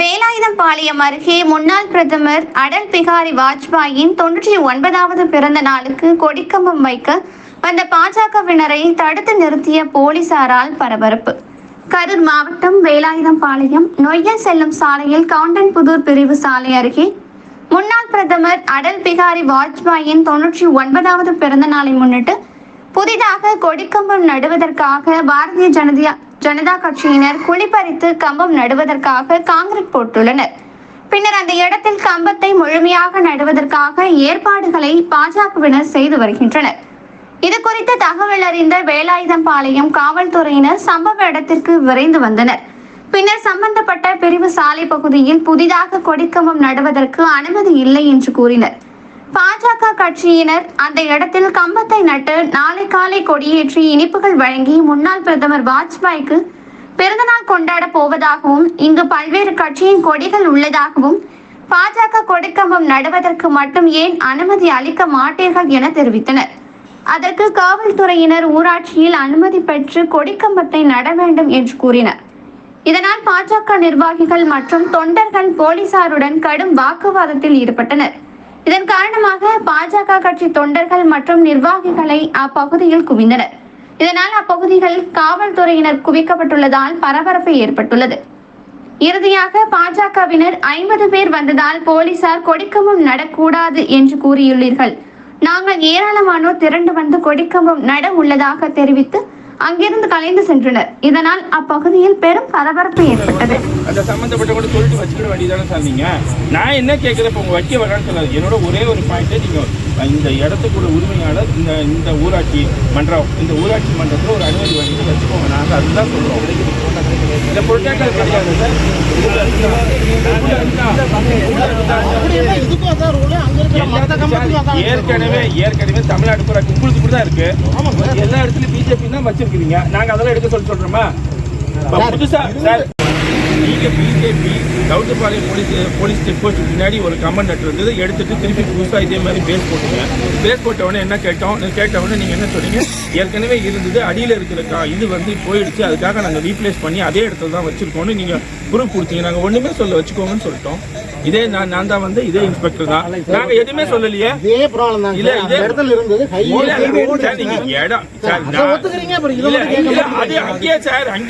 வேலாயுதம்பாளையம் அருகே முன்னாள் பிரதமர் அடல் பிகாரி வாஜ்பாயின் தொன்னூற்றி ஒன்பதாவது பிறந்த நாளுக்கு கொடிக்கம்பம் வைக்க வந்த பாஜகவினரை தடுத்து நிறுத்திய போலீசாரால் பரபரப்பு. கரூர் மாவட்டம் வேலாயுதம்பாளையம் நொய்யல் செல்லும் சாலையில் கவுண்டன்புதூர் பிரிவு சாலை அருகே முன்னாள் பிரதமர் அடல் பிகாரி வாஜ்பாயின் தொன்னூற்றி ஒன்பதாவது பிறந்த நாளை முன்னிட்டு புதிதாக கொடிக்கம்பம் நடுவதற்காக பாரதிய ஜனதா ஜனதா கட்சியினர் குழிப்பறித்து கம்பம் நடுவதற்காக காங்கிரீட் போட்டுள்ளனர். பின்னர் அந்த இடத்தில் கம்பத்தை முழுமையாக நடுவதற்காக ஏற்பாடுகளை பாஜகவினர் செய்து வருகின்றனர். இது குறித்து தகவல் அறிந்த வேலாயுதம்பாளையம் காவல்துறையினர் சம்பவ இடத்திற்கு விரைந்து வந்தனர். பின்னர் சம்பந்தப்பட்ட பிரிவு சாலை பகுதியில் புதிதாக கொடிக்கம்பம் நடுவதற்கு அனுமதி இல்லை என்று கூறினர். பாஜக கட்சியினர் அந்த இடத்தில் கம்பத்தை நட்டு நாளை காலை கொடியேற்றி இனிப்புகள் வழங்கி முன்னாள் பிரதமர் வாஜ்பாய்க்கு பிறந்தநாள் கொண்டாட போவதாகவும் இங்கு பல்வேறு கட்சியின் கொடிகள் உள்ளதாகவும் பாஜக கொடிக்கம்பம் நடுவதற்கு மட்டும் ஏன் அனுமதி அளிக்க மாட்டீர்கள் என தெரிவித்தனர். அதற்கு காவல்துறையினர் ஊராட்சியில் அனுமதி பெற்று கொடிக்கம்பத்தை நட வேண்டும் என்று கூறினர். இதனால் பாஜக நிர்வாகிகள் மற்றும் தொண்டர்கள் போலீசாருடன் கடும் வாக்குவாதத்தில் ஈடுபட்டனர். இதன் காரணமாக பாஜக கட்சி தொண்டர்கள் மற்றும் நிர்வாகிகளை அப்பகுதியில் குவிந்தனர். இதனால் அப்பகுதிகள் காவல்துறையினர் குவிக்கப்பட்டுள்ளதால் பரபரப்பு ஏற்பட்டுள்ளது. இறுதியாக பாஜகவினர் ஐம்பது பேர் வந்ததால் போலீசார் கொடிக்கம்பம் நடக்கூடாது என்று கூறியுள்ளீர்கள். நாங்கள் ஏராளமானோர் திரண்டு வந்து கொடிக்கம்பம் நட உள்ளதாக தெரிவித்து அங்கிருந்து கலைந்து சென்றனர். இதனால் அப்பகுதியில் பெரும் பரபரப்பு ஏற்பட்டது. அந்த சம்மந்தப்பட்ட கூட சொல்லிட்டு வச்சுக்கிட வேண்டியதானே சார் நான் என்ன கேட்குறப்ப உங்க வைக்க வேணாம்னு சொல்லாது என்னோட ஒரே ஒரு பாயிண்ட் நீங்க இந்த இடத்துக்குள்ள உரிமையாளர் இந்த இந்த ஊராட்சி மன்றம் இந்த ஊராட்சி மன்றத்தில் ஒரு அனுமதி வாங்கிட்டு வச்சுக்கோங்க. நாங்கள் அதுதான் சொல்றோம். இந்த புரோட்டோக்கால் கிடையாது. சார் ஏற்கனவே ஏற்கனவே தமிழ்நாடு பூரா உங்களுக்கு இப்படி தான் இருக்கு. எல்லா இடத்துலயும் பிஜேபி தான் வச்சிருக்கீங்க நாங்க அதெல்லாம் எடுக்க சொல்லி சொல்றோமா? புதுசா சார் நீங்க BJP Goundampalayam police police check post பின்னாடி ஒரு கமெண்ட் லெட்டர் இருந்தது எடுத்துட்டு திருப்பி புதுசா இதே மாதிரி பேஸ் போட்டீங்க. பேஸ் போட்ட உடனே என்ன கேட்டோம்? கேட்ட உடனே நீங்க என்ன சொன்னீங்க? ஏற்கனவே இருந்தது அடியில இருக்கிற கா- இது வந்து போயிடுச்சு. அதுக்காக நாங்க ரீப்ளேஸ் பண்ணி அதே இடத்துல தான் வச்சிருக்கோம்னு நீங்க ப்ரூஃப் கொடுத்தீங்க. நாங்க ஒண்ணுமே சொல்ல வச்சுக்கோங்கன்னு சொல்லிட்டோம். இதே நான் நான் தான் வந்து இதே இன்ஸ்பெக்டர் தான். நாங்க எதுவுமே சொல்லலையே. இதே ப்ராப்ளம் தான். இல்ல, இதே- இடத்துல இருந்தது நீங்க இடம் ஒத்துக்கிறீங்க அப்புறம் இதை அங்கேயே சார் அங்கே